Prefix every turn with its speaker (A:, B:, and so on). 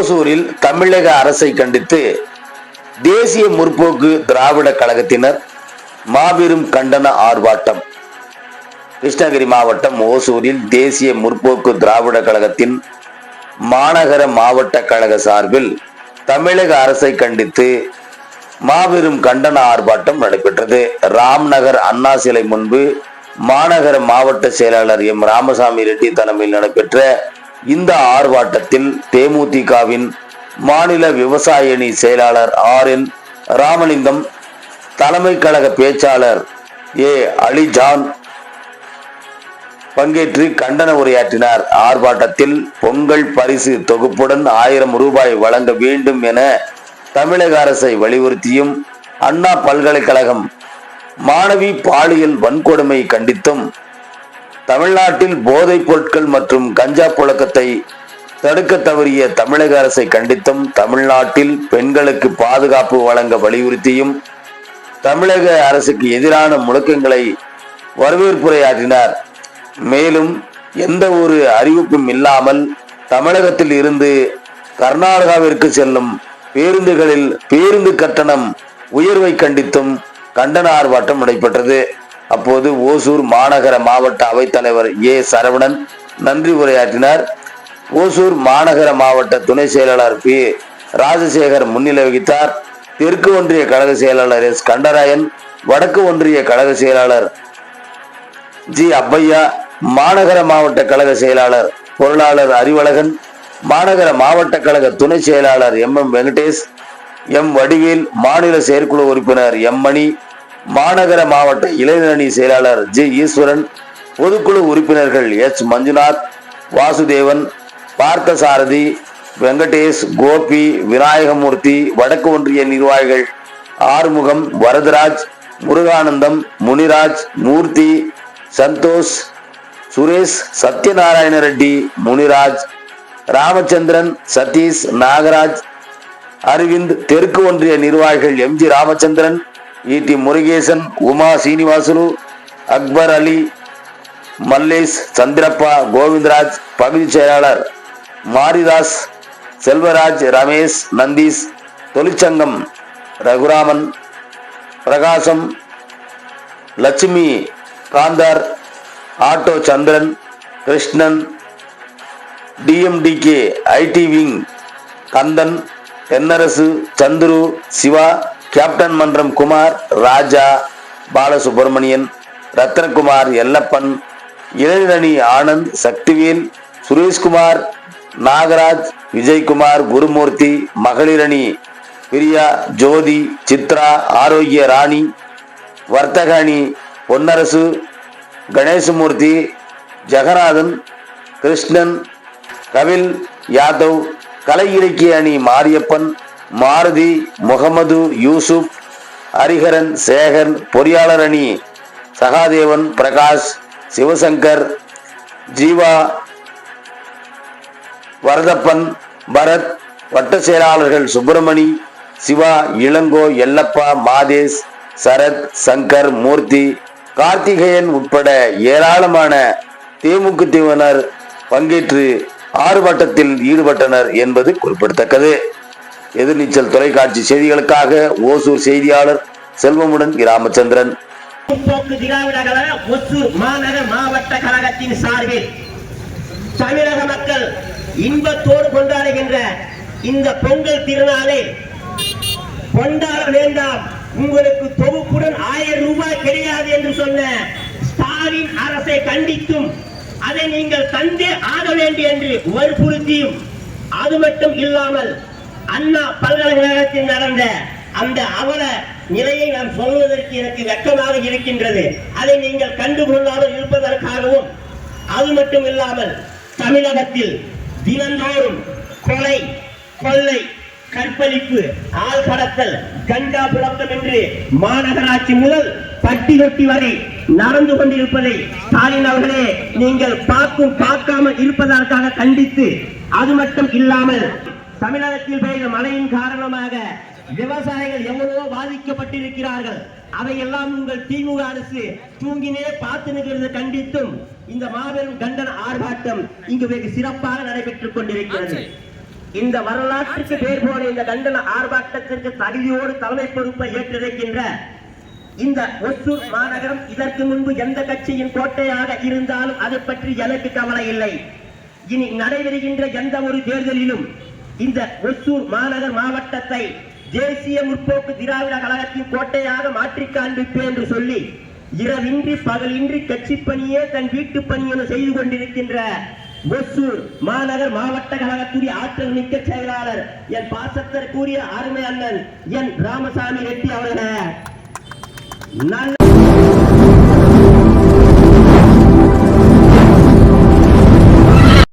A: ஓசூரில் தமிழக அரசை கண்டித்து தேசிய முற்போக்கு திராவிட கழகத்தினர் மாபெரும் கண்டன ஆர்ப்பாட்டம். கிருஷ்ணகிரி மாவட்டம் ஓசூரில் தேசிய முற்போக்கு திராவிட கழகத்தின் மாநகர மாவட்ட கழக சார்பில் தமிழக அரசை கண்டித்து மாபெரும் கண்டன ஆர்ப்பாட்டம் நடைபெற்றது. ராம்நகர் அண்ணா சிலை முன்பு மாநகர மாவட்ட செயலாளர் எம் ராமசாமி ரெட்டி தலைமையில் நடைபெற்ற இந்த ஆர்ப்பாட்டத்தில் தேமுதிகவின் மாநில விவசாய அணி செயலாளர் ஆர் என் ராமலிங்கம் தலைமை கழக பேச்சாளர் ஏ அலிஜான் பங்கேற்று கண்டன உரையாற்றினார். ஆர்ப்பாட்டத்தில் பொங்கல் பரிசு தொகுப்புடன் ஆயிரம் ரூபாய் வழங்க வேண்டும் என தமிழக அரசை வலியுறுத்தியும் அண்ணா பல்கலைக்கழகம் மாணவி பாலியல் வன்கொடுமை கண்டித்தும் தமிழ்நாட்டில் போதைப் பொருட்கள் மற்றும் கஞ்சா புழக்கத்தை தடுக்க தவறிய தமிழக அரசை கண்டித்தும் தமிழ்நாட்டில் பெண்களுக்கு பாதுகாப்பு வழங்க வலியுறுத்தியும் தமிழக அரசுக்கு எதிரான முழக்கங்களை வரவேற்புரையாற்றினார். மேலும் எந்த ஒரு அறிவிப்பும் இல்லாமல் தமிழகத்தில் இருந்து கர்நாடகாவிற்கு செல்லும் பேருந்துகளில் பேருந்து கட்டணம் உயர்வை கண்டித்தும் கண்டன ஆர்ப்பாட்டம் நடைபெற்றது. அப்போது ஓசூர் மாநகர மாவட்ட அவைத்தலைவர் ஏ. சரவணன் நன்றி உரையாற்றினார். ஓசூர் மாநகர மாவட்ட துணை செயலாளர் பி. ராஜசேகர் முன்னிலை வகித்தார். தெற்கு ஒன்றிய கழக செயலாளர் எஸ். கண்டராயன் வடக்கு ஒன்றிய கழக செயலாளர் ஜி. அப்பையா மாநகர மாவட்ட கழக செயலாளர் பொருளாளர் அறிவழகன் மாநகர மாவட்ட கழக துணை செயலாளர் M M Venkatesh M Vadivel மாநில செயற்குழு உறுப்பினர் எம் மணி மாநகர மாவட்ட இளைஞரணி செயலாளர் ஜி ஈஸ்வரன் பொதுக்குழு உறுப்பினர்கள் எச் மஞ்சுநாத் வாசுதேவன் பார்த்தசாரதி வெங்கடேஷ் கோபி விநாயகமூர்த்தி வடக்கு ஒன்றிய நிர்வாகிகள் ஆறுமுகம் வரதராஜ் முருகானந்தம் முனிராஜ் மூர்த்தி சந்தோஷ் சுரேஷ் சத்யநாராயண ரெட்டி முனிராஜ் ராமச்சந்திரன் சதீஷ் நாகராஜ் அரவிந்த் தெற்கு ஒன்றிய நிர்வாகிகள் எம்ஜி ராமச்சந்திரன் ஈடி முருகேசன் உமா சீனிவாசுலு அக்பர் அலி மல்லேஷ் சந்திரப்பா கோவிந்தராஜ் பகுதி செயலாளர் மாரிதாஸ் செல்வராஜ் ரமேஷ் நந்தீஷ் தொழிற்சங்கம் Raghuraman Prakasam Lakshmi Gandhar auto Chandran Krishnan DMDK IT wing Kandan Thennarasu Chandru Siva captain மன்றம் குமார் ராஜா பாலசுப்ரமணியன் ரத்னகுமார் எல்லப்பன் இளைஞரணி ஆனந்த் சக்திவேல் சுரேஷ்குமார் நாகராஜ் விஜய்குமார் குருமூர்த்தி மகளிரணி பிரியா ஜோதி சித்ரா ஆரோக்கிய ராணி வர்த்தக அணி பொன்னரசு கணேசமூர்த்தி ஜெகநாதன் கிருஷ்ணன் கவில் யாதவ் கலை இலக்கிய அணி மாரியப்பன் மாருதி முகமது யூசுப் ஹரிஹரன் சேகர் பொறியாளர் அணி சகாதேவன் பிரகாஷ் சிவசங்கர் ஜீவா வரதப்பன் பரத் வட்ட செயலாளர்கள் சுப்பிரமணி சிவா இளங்கோ எல்லப்பா மாதேஷ் சரத் சங்கர் மூர்த்தி கார்த்திகேயன் உட்பட ஏராளமான தேமுதிகவினர் பங்கேற்று ஆர்ப்பாட்டத்தில் ஈடுபட்டனர் என்பது குறிப்பிடத்தக்கது. எதிர்நீச்சல் தொலைக்காட்சி செய்திகளுக்காக ஓசூர் செய்தியாளர் செல்வமுடன் ராமச்சந்திரன்
B: முற்போக்கு திராவிட கழக ஒசூர் மாநகர மாவட்ட கழகத்தின் சார்பில் தமிழக மக்கள் இன்பத்தோடு கொண்டாடுகின்ற இந்த பொங்கல் திருநாளை கொண்டாட வேண்டாம். உங்களுக்கு தொகுப்புடன் ஆயிரம் ரூபாய் கிடையாது என்று சொன்ன ஸ்டாலின் அரசை கண்டித்தும் அதை நீங்கள் தந்தே ஆக வேண்டும் என்று வற்புறுத்தியும் அது மட்டும் இல்லாமல் அண்ணா பல்கலைக்கழகத்தில் நடந்த அந்த அவல நிலையை நான் சொல்வதற்கு எனக்கு வெக்கமாக இருக்கின்றது. அதை நீங்கள் கண்டுகொள்ளாமல் இருப்பதற்காகவும் அது மட்டும் இல்லாமல் தமிழகத்தில் தினந்தோறும் கொலை கொள்ளை கற்பழிப்பு ஆள் கடத்தல் கஞ்சா புழக்கம் என்று மாநகராட்சி முதல் பட்டி தொட்டி வரை நடந்து கொண்டிருப்பதை ஸ்டாலின் அவர்களே நீங்கள் பார்க்கும் பார்க்காமல் இருப்பதற்காக கண்டித்து அது மட்டும் இல்லாமல் தமிழகத்தில் பெய்த மழையின் காரணமாக விவசாயிகள் எவ்வளவோ பாதிக்கப்பட்டிருக்கிறார்கள். அவையெல்லாம் உங்கள் திமுக அரசு தூங்கினே பார்த்து நிற்கிறது கண்டித்தும் இந்த மாபெரும் கண்டன ஆர்ப்பாட்டம் இங்கு வெகு சிறப்பாக நடைபெற்றுக் கொண்டிருக்கிறது. இந்த வரலாற்றுக்கு பேர் போன இந்த கண்டன ஆர்ப்பாட்டத்திற்கு தகுதியோடு தலைமை பொறுப்பை ஏற்றிருக்கின்ற இந்த ஒசூர் மாநகரம் இதற்கு முன்பு எந்த கட்சியின் கோட்டையாக இருந்தாலும் அதை பற்றி எனக்கு கவலை இல்லை. இனி நடைபெறுகின்ற எந்த ஒரு தேர்தலிலும் இந்த ஒசூர் மாநகர் மாவட்டத்தை தேசிய முற்போக்கு திராவிட கழகத்தின் கோட்டையாக மாற்றி காண்பிப்பேன் என்று சொல்லி இரவின்றி பகலின்றி கட்சி பணியே தன் வீட்டு பணி என செய்து கொண்டிருக்கின்ற ஒசூர் மாநகர் மாவட்ட கழகத்துடைய ஆற்றல் மிக்க செயலாளர் என் பாசத்தர் கூறிய அருமை அண்ணன் என் ராமசாமி ரெட்டி அவர்களே. 男人